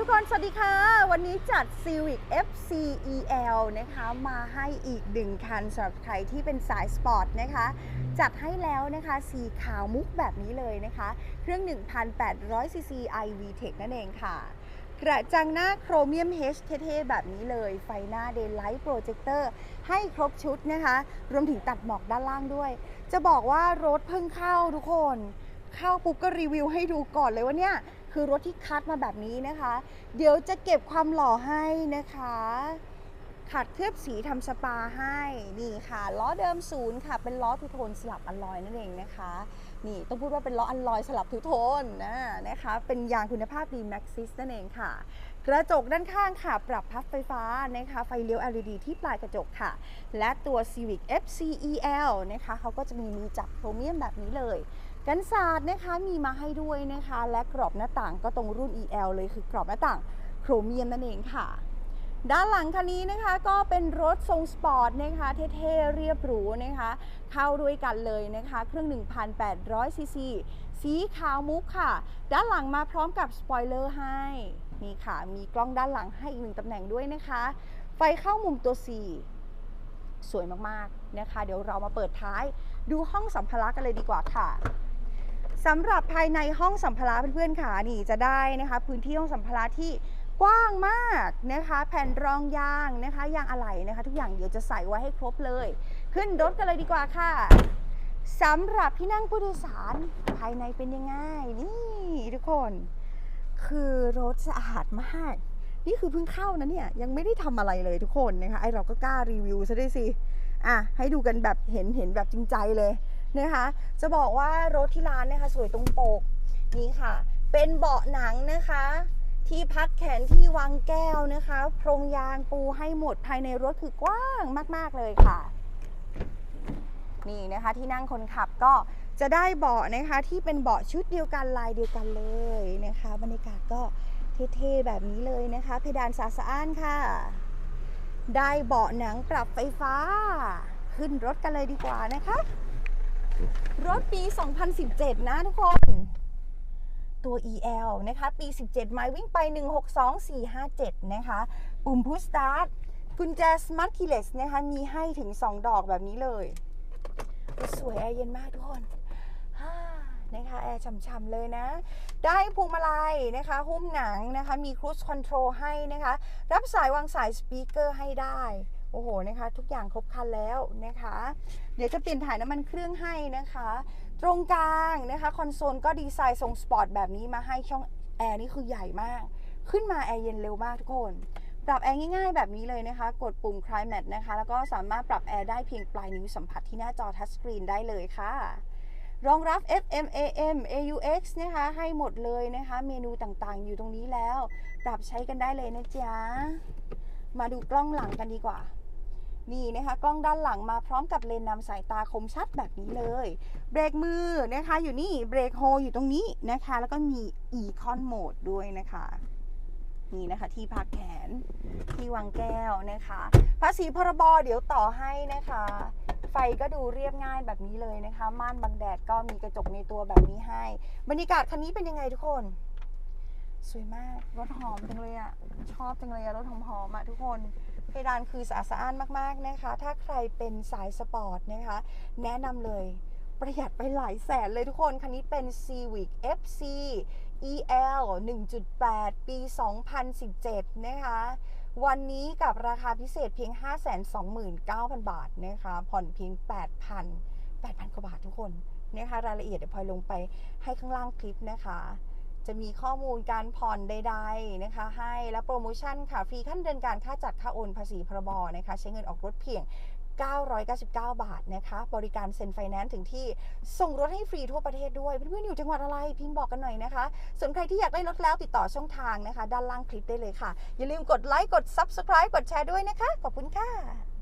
ทุกคน สวัสดีค่ะ วันนี้จัด Civic FCEL นะคะ มาให้อีกหนึ่งคันสำหรับใครที่เป็นสายสปอร์ตนะคะ จัดให้แล้วนะคะ สีขาวมุกแบบนี้เลยนะคะ เครื่อง 1,800 cc iVtec นั่นเองค่ะ กระจังหน้าโครเมียม H เท่ๆ แบบนี้เลย ไฟหน้า Daylight Projector ให้ครบชุดนะคะ รวมถึงตัดหมอกด้านล่างด้วย จะบอกว่ารถเพิ่งเข้าทุกคน เข้าปุ๊บก็รีวิวให้ดูก่อนเลยว่าเนี่ย คือรถที่คัดมาแบบนี้นะคะ เดี๋ยวจะเก็บความหล่อให้นะคะ ขัดเคลือบสีทำสปาให้นี่ค่ะล้อเดิมศูนย์ค่ะ เป็นล้อทูโทนสลับอลลอยนั่นเองนะคะ นี่ต้องพูดว่าเป็นล้ออลลอยสลับทูโทนนะนะคะ เป็นยางคุณภาพดีแม็กซิสนั่นเองค่ะกระจกด้านข้างค่ะ ปรับพับไฟฟ้านะคะ ไฟเลี้ยว LED ที่ปลายกระจกค่ะ และตัว Civic FCEL นะคะเขาก็จะมีมือจับโครเมียมแบบนี้เลย กันศาสตร์นะคะมีมาให้ด้วยนะคะ และกรอบหน้าต่างก็ตรงรุ่น EL เลยคือกรอบหน้าต่างโครเมียมนั่นเองค่ะ ด้านหลังคันนี้นะคะก็เป็นรถทรงสปอร์ตนะคะเท่ๆเรียบหรูนะคะ เข้าด้วยกันเลยนะคะ เครื่อง 1,800ซีซีสีขาวมุกค่ะ ด้านหลังมาพร้อมกับสปอยเลอร์ให้นี่ค่ะมีกล้องด้านหลังให้อีกหนึ่งตำแหน่งด้วยนะคะ ไฟเข้ามุมตัว C สวยมากๆนะคะ เดี๋ยวเรามาเปิดท้ายดูห้องสัมภาระกันเลยดีกว่าค่ะ สำหรับภายในห้องสัมภาระเพื่อนๆค่ะนี่จะได้นะคะพื้นที่ห้องสัมภาระที่กว้างมากนะคะแผ่นรองยางนะคะยางอะไหล่นะคะ ทุกอย่างเดี๋ยวจะใส่ไว้ให้ครบเลย ขึ้นรถกันเลยดีกว่าค่ะสำหรับที่นั่งผู้โดยสารภายในเป็นยังไงนี่ทุกคน คือรถสะอาดมาก นี่คือเพิ่งเข้านะเนี่ยยังไม่ได้ทำอะไรเลยทุกคนนะคะไอเราก็กล้ารีวิวซะด้วยสิอะให้ดูกันแบบเห็นเห็นแบบจริงใจเลย นะคะ จะบอกว่ารถที่ร้านนะคะสวยตรงปกนี่ค่ะ เป็นเบาะหนังนะคะ ที่พักแขนที่วางแก้วนะคะพรมยางปูให้หมดภายในรถคือกว้างมาก ๆ เลยค่ะ นี่นะคะที่นั่งคนขับก็จะได้เบาะนะคะที่เป็นเบาะชุดเดียวกันลายเดียวกันเลยนะคะบรรยากาศก็เท่ๆแบบนี้เลยนะคะ เพดานสาสะอ้านค่ะ ได้เบาะหนังปรับไฟฟ้า ขึ้นรถกันเลยดีกว่านะคะ รถปี 2017 นะทุกคน ตัว EL นะคะ ปี 17 ไมล์วิ่งไป 162457 นะคะ ปุ่มพุชสตาร์ทกุญแจ Smart Keyless นะคะ มีให้ถึง 2 ดอกแบบนี้เลย สวยแอร์เย็นมากทุกคนนะคะแอร์ช่ำๆเลยนะ ได้พวงมาลัยนะคะ หุ้มหนังนะคะ มีครู i คอนโทรลให้นะคะ รับสายวางสายสปีกเกอร์ให้ได้ โอ้โหนะคะ ทุกอย่างครบครันแล้วนะคะ เดี๋ยวจะเปลี่ยนถ่ายน้ำมันเครื่องให้นะคะ ตรงกลางนะคะคอนโซลก็ดีไซน์ทรงสปอร์ตแบบนี้มาให้ช่องแอร์นี่คือใหญ่มาก ขึ้นมาแอร์เย็นเร็วมากทุกคนปรับแอร์ง่ายๆแบบนี้เลยนะคะ กดปุ่ม Climate นะคะ แล้วก็สามารถปรับแอร์ได้เพียงปลายนิ้วสัมผัสที่หน้าจอทัชสกรีนได้เลยค่ะ รองรับ FM AM AUX นะคะ ให้หมดเลยนะคะ เมนูต่างๆ อยู่ตรงนี้แล้ว ปรับใช้กันได้เลยนะจ๊ะ มาดูกล้องหลังกันดีกว่า นี่นะคะ กล้องด้านหลังมาพร้อมกับเลนส์นำสายตาคมชัดแบบนี้เลย เบรกมือนะคะ อยู่นี่ เบรกโฮอยู่ตรงนี้นะคะ แล้วก็มี Econ Mode ด้วยนะคะนี่นะคะที่พักแขนที่วางแก้วนะคะ ภาษีพรบเดี๋ยวต่อให้นะคะ ไฟก็ดูเรียบง่ายแบบนี้เลยนะคะ ม่านบังแดดก็มีกระจกในตัวแบบนี้ให้ บรรยากาศคันนี้เป็นยังไงทุกคน สวยมากรถหอมจังเลยอะชอบจังเลยอะรถหอมๆอะทุกคนเพดานคือสะอาดสะอ้านมากๆนะคะ ถ้าใครเป็นสายสปอร์ตนะคะ แนะนำเลยประหยัดไปหลายแสนเลยทุกคน คันนี้เป็น Civic FC EL 1.8 ปี 2017 นะคะ วันนี้กับราคาพิเศษเพียง 529,000 บาทนะคะ ผ่อนเพียง 8,000 8,000 กว่าบาททุกคนนะคะ รายละเอียดเดี๋ยวพลอยลงไปให้ข้างล่างคลิปนะคะ จะมีข้อมูลการผ่อนใดๆนะคะ ให้และโปรโมชั่นค่ะ ฟรีขั้นเดินการค่าจัดค่าโอนภาษีพรบนะคะ ใช้เงินออกรถเพียง 999 บาทนะคะ บริการเซ็นไฟแนนซ์ถึงที่ส่งรถให้ฟรีทั่วประเทศด้วย เพื่อนๆอยู่จังหวัดอะไรพิมพ์บอกกันหน่อยนะคะ ส่วนใครที่อยากได้รถแล้วติดต่อช่องทางนะคะ ด้านล่างคลิปได้เลยค่ะ อย่าลืมกดไลค์กด Subscribe กดแชร์ด้วยนะคะ ขอบคุณค่ะ